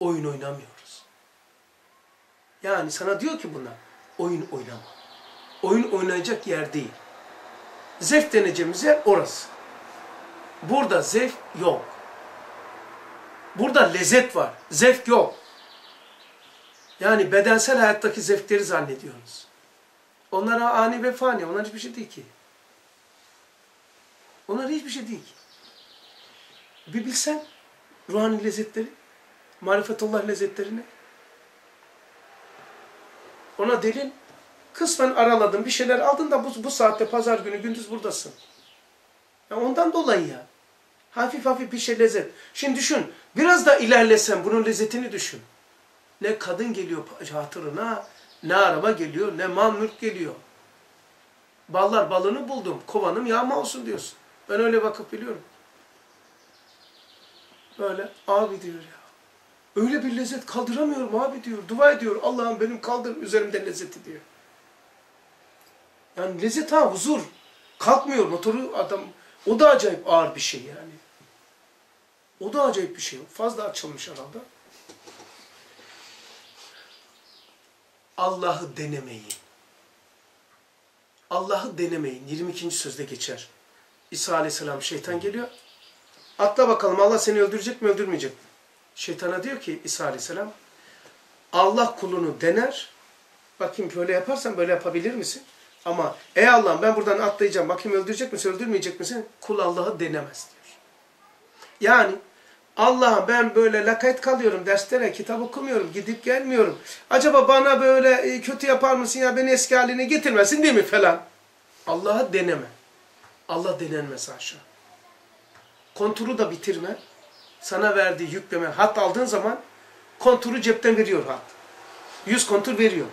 Oyun oynamıyoruz. Yani sana diyor ki buna oyun oynama. Oyun oynayacak yer değil. Zevk deneyeceğimiz yer orası. Burada zevk yok. Burada lezzet var. Zevk yok. Yani bedensel hayattaki zevkleri zannediyorsunuz. Onlar ani ve fani. Onlar hiçbir şey değil ki. Onlar hiçbir şey değil ki. Bir bilsen ruhani lezzetleri, marifetullah lezzetlerini. Ona delil kısmen araladın, bir şeyler aldın da bu, bu saatte pazar günü gündüz buradasın. Ya ondan dolayı ya. Hafif hafif bir şey lezzet. Şimdi düşün, biraz da ilerlesen bunun lezzetini düşün. Ne kadın geliyor hatırına, ne araba geliyor, ne mal mülk geliyor. Ballar balını buldum, kovanım yağma olsun diyorsun. Ben öyle bakıp biliyorum. Böyle abi diyor ya. Öyle bir lezzet kaldıramıyorum abi diyor. Dua ediyor. Allah'ım benim kaldır üzerimde lezzeti diyor. Yani lezzet ha huzur. Kalkmıyor motoru adam. O da acayip ağır bir şey yani. O da acayip bir şey. Fazla açılmış herhalde. Allah'ı denemeyin. Allah'ı denemeyin. 22. sözde geçer. İsa aleyhisselam şeytan geliyor. Atla bakalım Allah seni öldürecek mi öldürmeyecek mi? Şeytana diyor ki İsa aleyhisselam Allah kulunu dener. Bakayım böyle yaparsan böyle yapabilir misin? Ama ey Allah'ım ben buradan atlayacağım. Bakayım öldürecek misin öldürmeyecek misin? Kul Allah'ı denemez diyor. Yani Allah'ım ben böyle lakayt kalıyorum derslere, kitap okumuyorum, gidip gelmiyorum. Acaba bana böyle e, kötü yapar mısın ya beni eski haline getirmesin değil mi falan. Allah'ı deneme. Allah denenmez aşağı. Konturu da bitirme. Sana verdiği yükleme hat aldığın zaman konturu cepten veriyor hat. 100 kontur veriyor.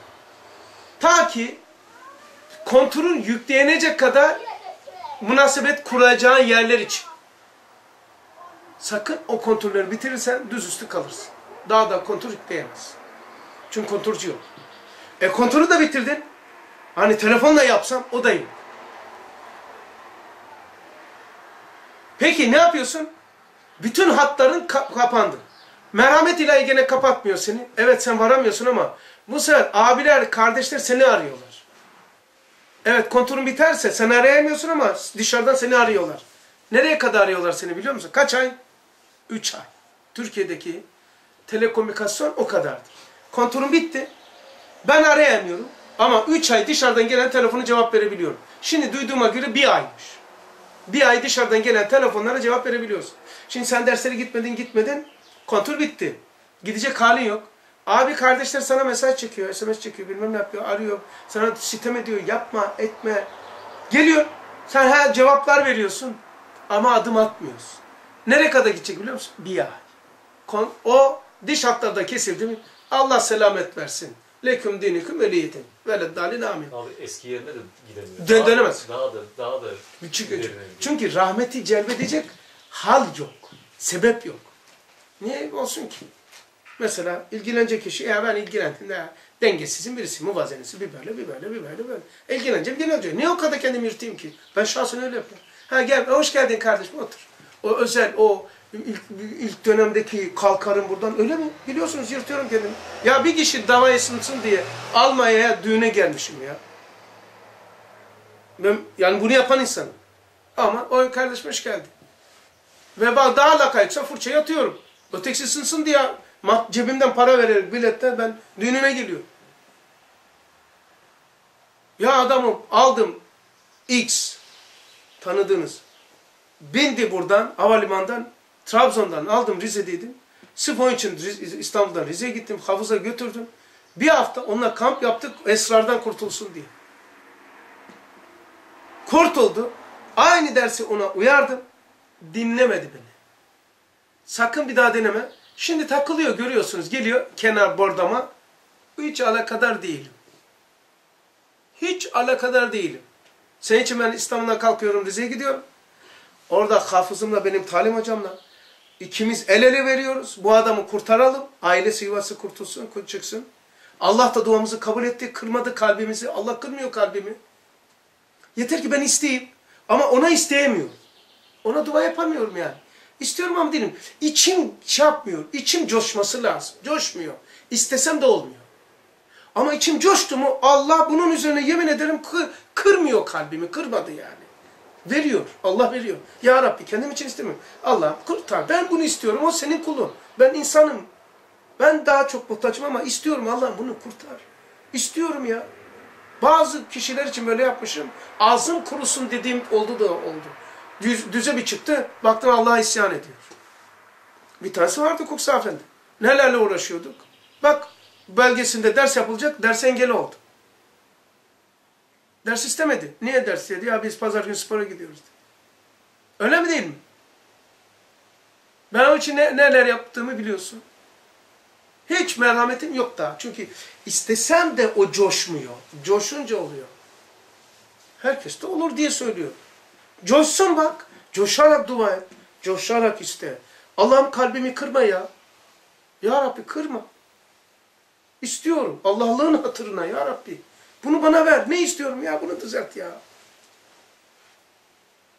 Ta ki konturun yükleyenecek kadar münasebet kuracağın yerler için. Sakın o konturları bitirirsen düz üstü kalırsın. Daha da kontur yükleyemez. Çünkü konturcu yok. E konturu da bitirdin. Hani telefonla yapsam o da yok. Peki ne yapıyorsun? Bütün hatların ka kapandı. Merhamet ilahi gene kapatmıyor seni. Evet sen varamıyorsun ama bu sefer abiler, kardeşler seni arıyorlar. Evet konturun biterse sen arayamıyorsun ama dışarıdan seni arıyorlar. Nereye kadar arıyorlar seni biliyor musun? Kaç ay? Üç ay. Türkiye'deki telekomünikasyon o kadardır. Konturun bitti. Ben arayamıyorum. Ama üç ay dışarıdan gelen telefonu cevap verebiliyorum. Şimdi duyduğuma göre bir aymış. Bir ay dışarıdan gelen telefonlara cevap verebiliyorsun. Şimdi sen derslere gitmedin gitmedin. Kontur bitti. Gidecek halin yok. Abi kardeşler sana mesaj çekiyor, SMS çekiyor, bilmem ne yapıyor, arıyor. Sana sitem ediyor, yapma, etme. Geliyor. Sen her cevaplar veriyorsun. Ama adım atmıyorsun. Nereye kadar gidecek biliyor musun? Bir ay. O diş hatlarda kesildi mi? Allah selamet versin. Leküm dinikum veliyetin. Veled dalin amin. Abi eski yerine de gidemiyor. Dön, dönemez. Daha da, daha da Çünkü, çünkü rahmeti celbedecek hal yok. Sebep yok. Niye olsun ki? Mesela ilgilenecek kişi, ya ben ilgilendim de dengesizim birisi, muvazenesi bir böyle, bir böyle, bir böyle, böyle. İlgileneceğim olacak. Niye o kadar kendimi yırtayım ki? Ben şahsen öyle yapıyorum. Ha gel, hoş geldin kardeşim otur. O özel, o ilk, ilk dönemdeki kalkarım buradan öyle mi? Biliyorsunuz yırtıyorum kendimi. Ya bir kişi dava ısınsın diye Almanya'ya düğüne gelmişim ya. Ben, yani bunu yapan insanım. Ama o kardeşim hoş geldin. Ve ben daha lakaytsa fırçaya atıyorum. Ötekisi ısınsın diye cebimden para vererek biletten ben düğününe geliyorum. Ya adamım aldım X tanıdığınız. Bindi buradan havalimanından Trabzon'dan aldım Rize'deydim. Sırf onun için İstanbul'dan Rize'ye gittim. Havuza götürdüm. Bir hafta onunla kamp yaptık esrardan kurtulsun diye. Kurtuldu. Aynı dersi ona uyardım. Dinlemedi beni. Sakın bir daha deneme. Şimdi takılıyor görüyorsunuz. Geliyor kenar bordama. Hiç alakadar değilim. Hiç alakadar değilim. Senin için ben İstanbul'dan kalkıyorum Rize'ye gidiyorum. Orada hafızımla benim talim hocamla ikimiz el ele veriyoruz. Bu adamı kurtaralım. Ailesi yuvası kurtulsun, çıksın. Allah da duamızı kabul etti. Kırmadı kalbimizi. Allah kırmıyor kalbimi. Yeter ki ben isteyeyim. Ama ona isteyemiyorum. Ona dua yapamıyorum yani. İstiyorum ama değilim. İçim şey yapmıyor. İçim coşması lazım. Coşmuyor. İstesem de olmuyor. Ama içim coştu mu Allah bunun üzerine yemin ederim kır, kırmıyor kalbimi. Kırmadı yani. Veriyor. Allah veriyor. Ya Rabbi kendim için istemiyorum. Allah kurtar. Ben bunu istiyorum. O senin kulun. Ben insanım. Ben daha çok muhtacım ama istiyorum Allah bunu kurtar. İstiyorum ya. Bazı kişiler için böyle yapmışım. Ağzım kurusun dediğim oldu da oldu. Düz, düze bir çıktı. Baktım Allah'a isyan ediyor. Bir tanesi vardı Kuksa Efendi. Nelerle uğraşıyorduk. Bak belgesinde ders yapılacak. Ders engeli oldu. Ders istemedi. Niye ders dedi? Ya biz pazar günü spora gidiyoruz. dedi. Öyle mi değil mi? Ben onun için ne, neler yaptığımı biliyorsun. Hiç merhametim yok daha. Çünkü istesem de o coşmuyor. Coşunca oluyor. Herkes de olur diye söylüyor. Coşsun bak. Coşarak dua et. Coşarak iste. Allah'ım kalbimi kırma ya. Ya Rabbi kırma. İstiyorum. Allah'lığın hatırına ya Rabbi. Bunu bana ver. Ne istiyorum ya? Bunu düzelt ya.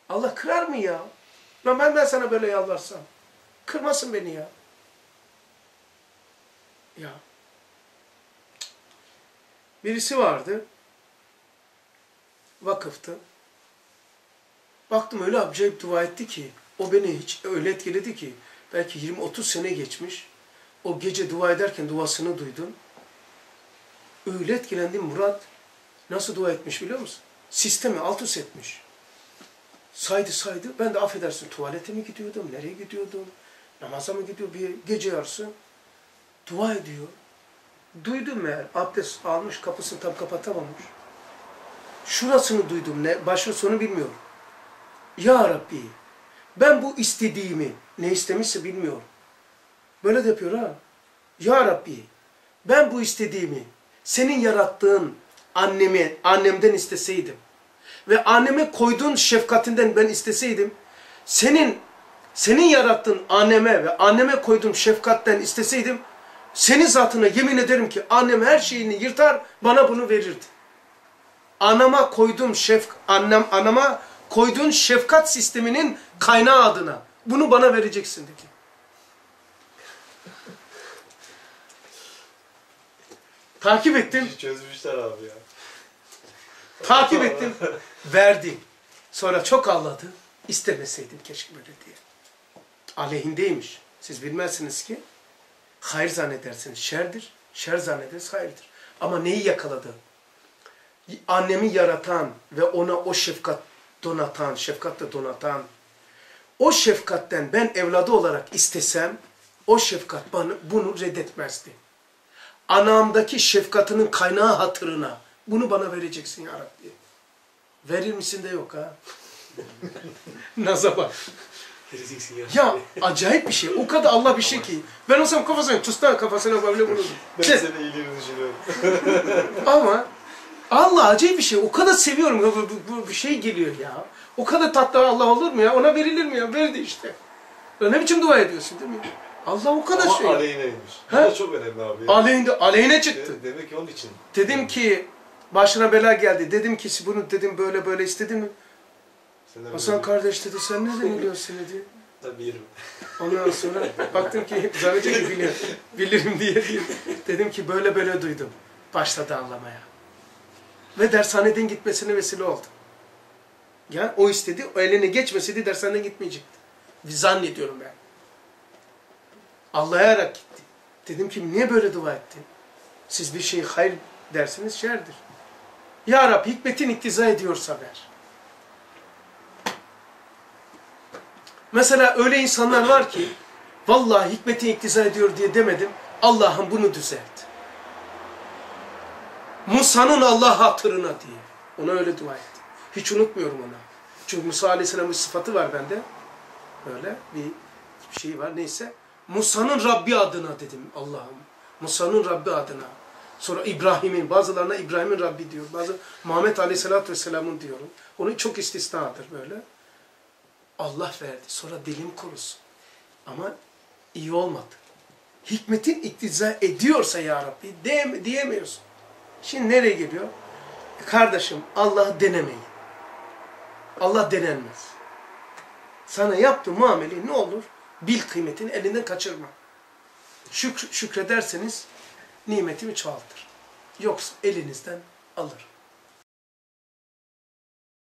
Allah kırar mı ya? Lan ben ben sana böyle yalvarsam. Kırmasın beni ya. Ya. Birisi vardı. Vakıftı. Baktım öyle acayip dua etti ki. O beni hiç öyle etkiledi ki. Belki 20-30 sene geçmiş. O gece dua ederken duasını duydum. Öyle etkilendim Murat. Nasıl dua etmiş biliyor musun? Sistemi alt üst etmiş. Saydı saydı. Ben de affedersin tuvalete mi gidiyordum, nereye gidiyordum, namaza mı gidiyor bir gece yarısı. Dua ediyor. Duydum meğer abdest almış kapısını tam kapatamamış. Şurasını duydum ne başı sonu bilmiyorum. Ya Rabbi ben bu istediğimi ne istemişse bilmiyorum. Böyle de yapıyor ha. Ya Rabbi ben bu istediğimi senin yarattığın annemi, annemden isteseydim ve anneme koyduğun şefkatinden ben isteseydim, senin senin yarattığın anneme ve anneme koyduğum şefkatten isteseydim, senin zatına yemin ederim ki annem her şeyini yırtar, bana bunu verirdi. Anama koyduğum şef annem anama koyduğun şefkat sisteminin kaynağı adına bunu bana vereceksin dedi. Takip ettim. Çözmüşler abi ya. Takip ettim. Verdi. Sonra çok ağladı. İstemeseydim keşke böyle diye. Aleyhindeymiş. Siz bilmezsiniz ki hayır zannedersiniz şerdir. Şer zannederiz hayırdır. Ama neyi yakaladı? Annemi yaratan ve ona o şefkat donatan, şefkatle donatan, o şefkatten ben evladı olarak istesem, o şefkat bana bunu reddetmezdi. Anamdaki şefkatinin kaynağı hatırına bunu bana vereceksin ya Rabbi. Verir misin de yok ha. Naza bak. Vereceksin ya. Ya acayip bir şey. O kadar Allah bir şey ki. Ben olsam kafasına tusta kafasına böyle vururdum. Ben Şey, seni iyiliğini düşünüyorum. Ama Allah acayip bir şey. O kadar seviyorum. Bu, bu, bu bir şey geliyor ya. O kadar tatlı Allah olur mu ya? Ona verilir mi ya? Verdi işte. Ya ne biçim dua ediyorsun değil mi? Allah o kadar Ama şey. aleyhineymiş. Bu da çok önemli abi. ya. Aleyhine, aleyhine çıktı. De- Demek ki onun için. Dedim ki başına bela geldi. Dedim ki bunu dedim böyle böyle istedin mi? Sen Hasan kardeş dedi sen nereden biliyorsun dedi. Tabii yerim. Ondan sonra baktım ki zannedecek ki biliyorum, bilirim diye değil. Dedim ki böyle böyle duydum. Başladı ağlamaya. Ve dershaneden gitmesine vesile oldu. Ya o istedi, o eline geçmeseydi dershaneden gitmeyecekti. Zannediyorum ben. Ağlayarak gitti. Dedim ki niye böyle dua ettin? Siz bir şey hayır dersiniz şerdir. Ya Rab hikmetin iktiza ediyorsa ver. Mesela öyle insanlar var ki vallahi hikmetin iktiza ediyor diye demedim. Allah'ım bunu düzelt. Musa'nın Allah hatırına diye. Ona öyle dua ettim. Hiç unutmuyorum onu. Çünkü Musa Aleyhisselam'ın sıfatı var bende. Böyle bir şey var neyse. Musa'nın Rabbi adına dedim Allah'ım. Musa'nın Rabbi adına. Sonra İbrahim'in, bazılarına İbrahim'in Rabbi diyor. Bazı Muhammed Aleyhisselatü Vesselam'ın diyorum. Onun çok istisnadır böyle. Allah verdi. Sonra dilim kurusun. Ama iyi olmadı. Hikmetin iktiza ediyorsa ya Rabbi diyeme, diyemiyorsun. Şimdi nereye geliyor? Kardeşim Allah'ı denemeyin. Allah denenmez. Sana yaptığı muameleyi ne olur? Bil kıymetini elinden kaçırma. Şükr, şükrederseniz nimetimi çoğaltır. Yoksa elinizden alır.